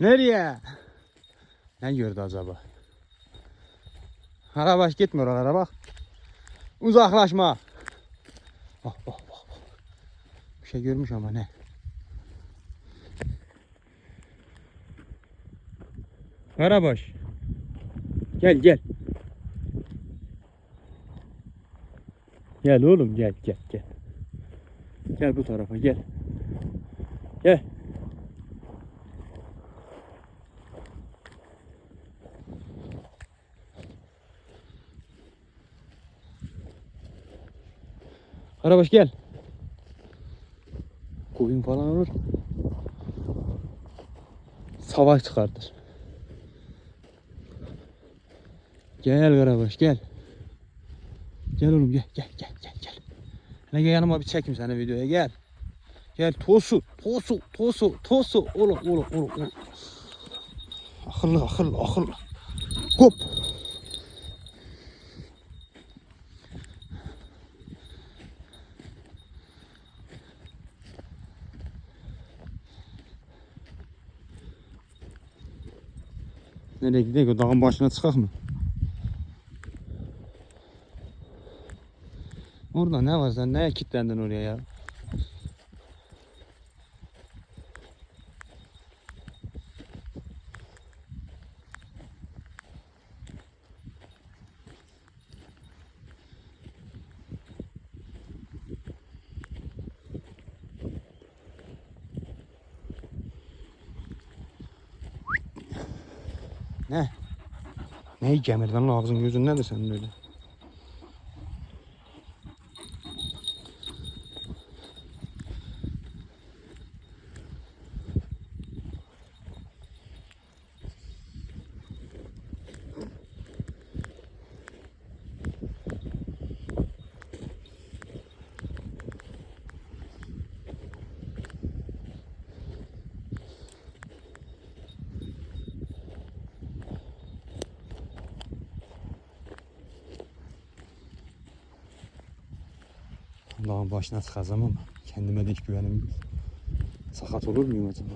Nereye? Ne gördü acaba? Arabaş gitme oralara bak. Uzaklaşma. Bak bak bak. bak. Bir şey görmüş ama ne? Karabaş. Gel gel. Gel oğlum gel gel gel. Gel bu tarafa gel. Gel. Karabaş gel. Koyun falan olur. Savaş çıkartır. Gel Karabaş gel. Gel oğlum gel gel gel gel gel. Hele gel yanıma bir çekeyim seni videoya gel. Gel tosu tosu tosu tosu oğlum oğlum oğlum oğlum. Akıllı akıllı akıllı. Hop. Nereye gidiyor? O dağın başına çıkak mı? Orada ne var sen? Neye kilitlendin oraya ya? Ne? Neyi gemir lan ağzın gözün nedir senin öyle? Dağın başına çıkacağım ama kendime de hiç güvenim yok. Sakat olur muyum acaba?